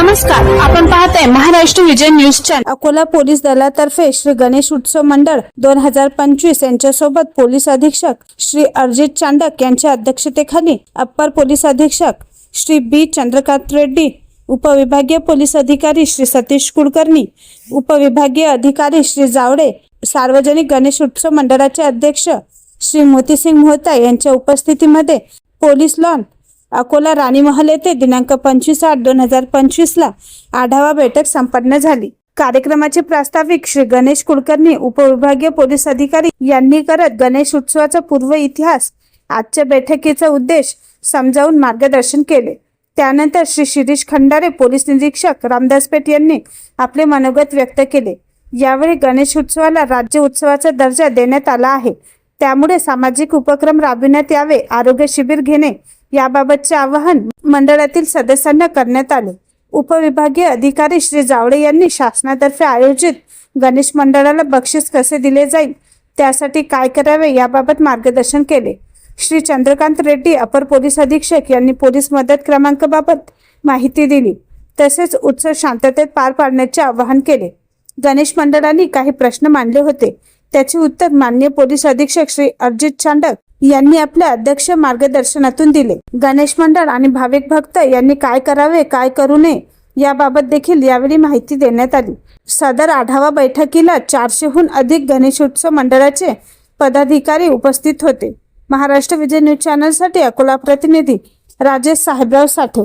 नमस्कार आपण पाहत आहे Maharashtra Vijay news channel Akola police दलातर्फे श्री गणेश उत्सव मंडळ दोन हजार पंचवीस यांच्यासोबत पोलीस अधीक्षक श्री अर्जित चांडक यांच्या अध्यक्षतेखाली अप्पर पोलीस अधीक्षक श्री बी चंद्रकांत रेड्डी उपविभागीय पोलीस अधिकारी श्री सतीश कुलकर्णी उपविभागीय अधिकारी श्री जावडे सार्वजनिक गणेश उत्सव मंडळाचे अध्यक्ष श्री मोतीसिंग मोहता यांच्या उपस्थितीमध्ये पोलीस लॉन अकोला राणीमहल येथे दिनांक पंचवीस आठ दोन हजार पंचवीसला आढावा बैठक संपन्न झाली. कार्यक्रमाचे प्रास्ताविक श्री गणेश कुलकर्णी उपविभागीय पोलीस अधिकारी यांनी करत गणेश उत्सवाचा पूर्व इतिहास आजच्या बैठकीचा उद्देश समजावून मार्गदर्शन केले. त्यानंतर श्री शिरीष खंडारे पोलीस निरीक्षक रामदास पेठ यांनी आपले मनोगत व्यक्त केले. यावेळी गणेश उत्सवाला राज्य उत्सवाचा दर्जा देण्यात आला आहे. त्यामुळे सामाजिक उपक्रम राबविण्यात यावे आरोग्य शिबिर घेणे याबाबतचे आवाहन मंडळातील सदस्यांना करण्यात आले. उपविभागीय अधिकारी श्री जावडे यांनी शासनातर्फे आयोजित गणेश मंडळाला बक्षीस कसे दिले जाईल त्यासाठी काय करावे याबाबत मार्गदर्शन केले. श्री चंद्रकांत रेड्डी अपर पोलीस अधीक्षक यांनी पोलीस मदत क्रमांकाबाबत माहिती दिली. तसेच उत्सव शांततेत पार पाडण्याचे आवाहन केले. गणेश मंडळांनी काही प्रश्न मांडले होते. त्याचे उत्तर मान्य पोलीस अधीक्षक श्री अर्जित चांडक यांनी आपल्या अध्यक्ष मार्गदर्शनातून दिले. गणेश मंडळ आणि भाविक भक्त यांनी काय करावे काय करू नये याबाबत देखील यावेळी माहिती देण्यात आली. सदर आढावा बैठकीला चारशेहून अधिक गणेशोत्सव मंडळाचे पदाधिकारी उपस्थित होते. महाराष्ट्र विजय न्यूज चॅनलसाठी अकोला प्रतिनिधी राजेश साहेबराव साठे.